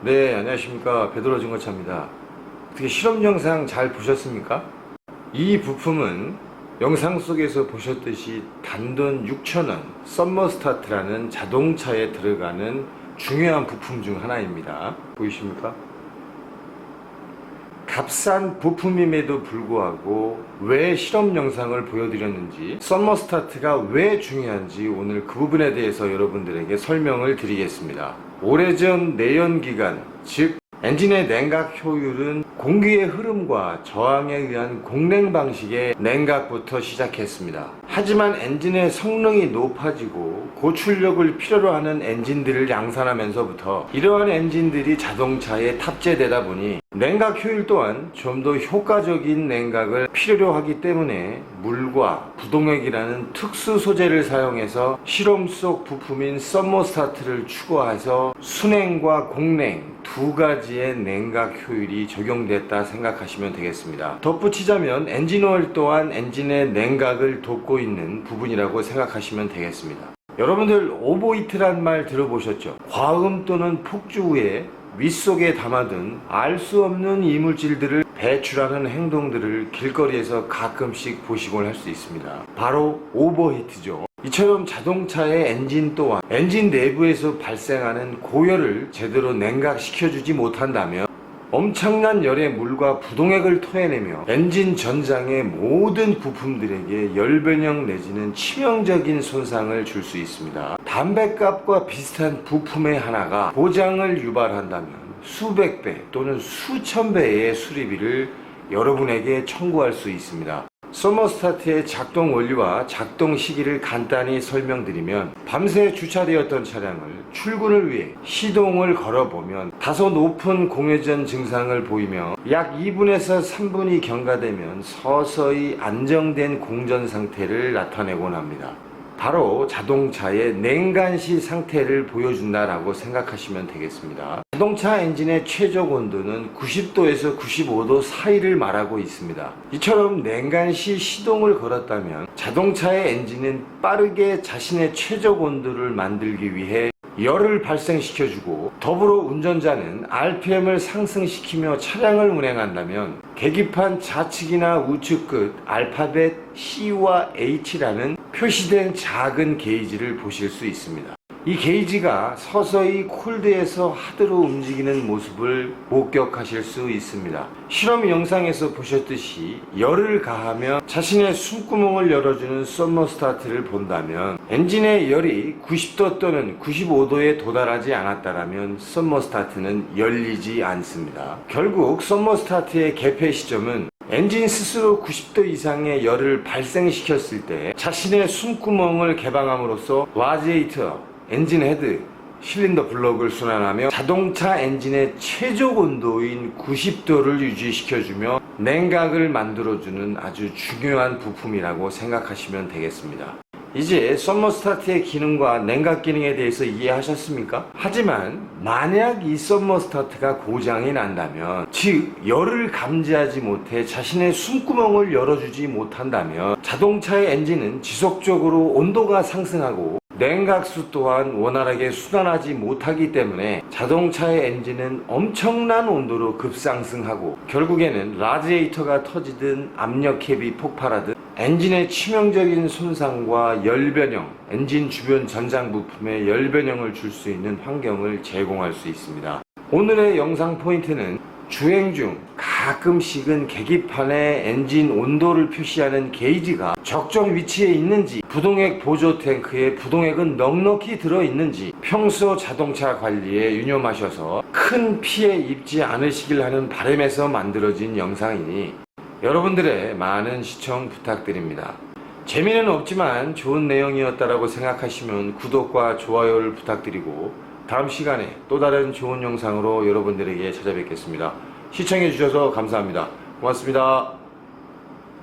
네, 안녕하십니까. 베드로 중고차입니다. 어떻게 실험 영상 잘 보셨습니까? 이 부품은 영상 속에서 보셨듯이 단돈 6,000원 썸머 스타트라는 자동차에 들어가는 중요한 부품 중 하나입니다. 보이십니까? 값싼 부품임에도 불구하고 왜 실험 영상을 보여드렸는지 썸머 스타트가 왜 중요한지 오늘 그 부분에 대해서 여러분들에게 설명을 드리겠습니다. 오래전 내연기관 즉 엔진의 냉각 효율은 공기의 흐름과 저항에 의한 공냉 방식의 냉각부터 시작했습니다. 하지만 엔진의 성능이 높아지고 고출력을 필요로 하는 엔진들을 양산하면서부터 이러한 엔진들이 자동차에 탑재되다 보니 냉각 효율 또한 좀 더 효과적인 냉각을 필요로 하기 때문에 물과 부동액이라는 특수 소재를 사용해서 실험 속 부품인 썸머스타트를 추가해서 순행과 공냉 두 가지의 냉각 효율이 적용됐다 생각하시면 되겠습니다. 덧붙이자면 엔진오일 또한 엔진의 냉각을 돕고 있는 부분이라고 생각하시면 되겠습니다. 여러분들 오보이트란 말 들어보셨죠? 과음 또는 폭주 후에 윗속에 담아둔 알 수 없는 이물질들을 배출하는 행동들을 길거리에서 가끔씩 보시곤 할 수 있습니다. 바로 오버히트죠. 이처럼 자동차의 엔진 또한 엔진 내부에서 발생하는 고열을 제대로 냉각시켜주지 못한다면 엄청난 열의 물과 부동액을 토해내며 엔진 전장의 모든 부품들에게 열변형 내지는 치명적인 손상을 줄 수 있습니다. 담배값과 비슷한 부품의 하나가 고장을 유발한다면 수백 배 또는 수천 배의 수리비를 여러분에게 청구할 수 있습니다. 서머스타트의 작동 원리와 작동 시기를 간단히 설명드리면 밤새 주차되었던 차량을 출근을 위해 시동을 걸어보면 다소 높은 공회전 증상을 보이며 약 2분에서 3분이 경과되면 서서히 안정된 공전 상태를 나타내곤 합니다. 바로 자동차의 냉간시 상태를 보여준다라고 생각하시면 되겠습니다. 자동차 엔진의 최적 온도는 90도에서 95도 사이를 말하고 있습니다. 이처럼 냉간 시 시동을 걸었다면 자동차의 엔진은 빠르게 자신의 최적 온도를 만들기 위해 열을 발생시켜주고 더불어 운전자는 RPM을 상승시키며 차량을 운행한다면 계기판 좌측이나 우측 끝 알파벳 C와 H라는 표시된 작은 게이지를 보실 수 있습니다. 이 게이지가 서서히 콜드에서 하드로 움직이는 모습을 목격하실 수 있습니다. 실험 영상에서 보셨듯이 열을 가하며 자신의 숨구멍을 열어주는 썸머스타트를 본다면 엔진의 열이 90도 또는 95도에 도달하지 않았다면 썸머스타트는 열리지 않습니다. 결국 썸머스타트의 개폐 시점은 엔진 스스로 90도 이상의 열을 발생시켰을 때 자신의 숨구멍을 개방함으로써 라지에이터, 엔진 헤드, 실린더 블럭을 순환하며 자동차 엔진의 최적 온도인 90도를 유지시켜주며 냉각을 만들어주는 아주 중요한 부품이라고 생각하시면 되겠습니다. 이제 썸머스타트의 기능과 냉각 기능에 대해서 이해하셨습니까? 하지만 만약 이 썸머스타트가 고장이 난다면 즉 열을 감지하지 못해 자신의 숨구멍을 열어주지 못한다면 자동차의 엔진은 지속적으로 온도가 상승하고 냉각수 또한 원활하게 순환하지 못하기 때문에 자동차의 엔진은 엄청난 온도로 급상승하고 결국에는 라디에이터가 터지든 압력캡이 폭발하든 엔진의 치명적인 손상과 열변형, 엔진 주변 전장 부품에 열변형을 줄 수 있는 환경을 제공할 수 있습니다. 오늘의 영상 포인트는 주행 중 가끔씩은 계기판에 엔진 온도를 표시하는 게이지가 적정 위치에 있는지 부동액 보조 탱크에 부동액은 넉넉히 들어 있는지 평소 자동차 관리에 유념하셔서 큰 피해 입지 않으시길 하는 바람에서 만들어진 영상이니 여러분들의 많은 시청 부탁드립니다. 재미는 없지만 좋은 내용이었다라고 생각하시면 구독과 좋아요를 부탁드리고 다음 시간에 또 다른 좋은 영상으로 여러분들에게 찾아뵙겠습니다. 시청해 주셔서 감사합니다. 고맙습니다.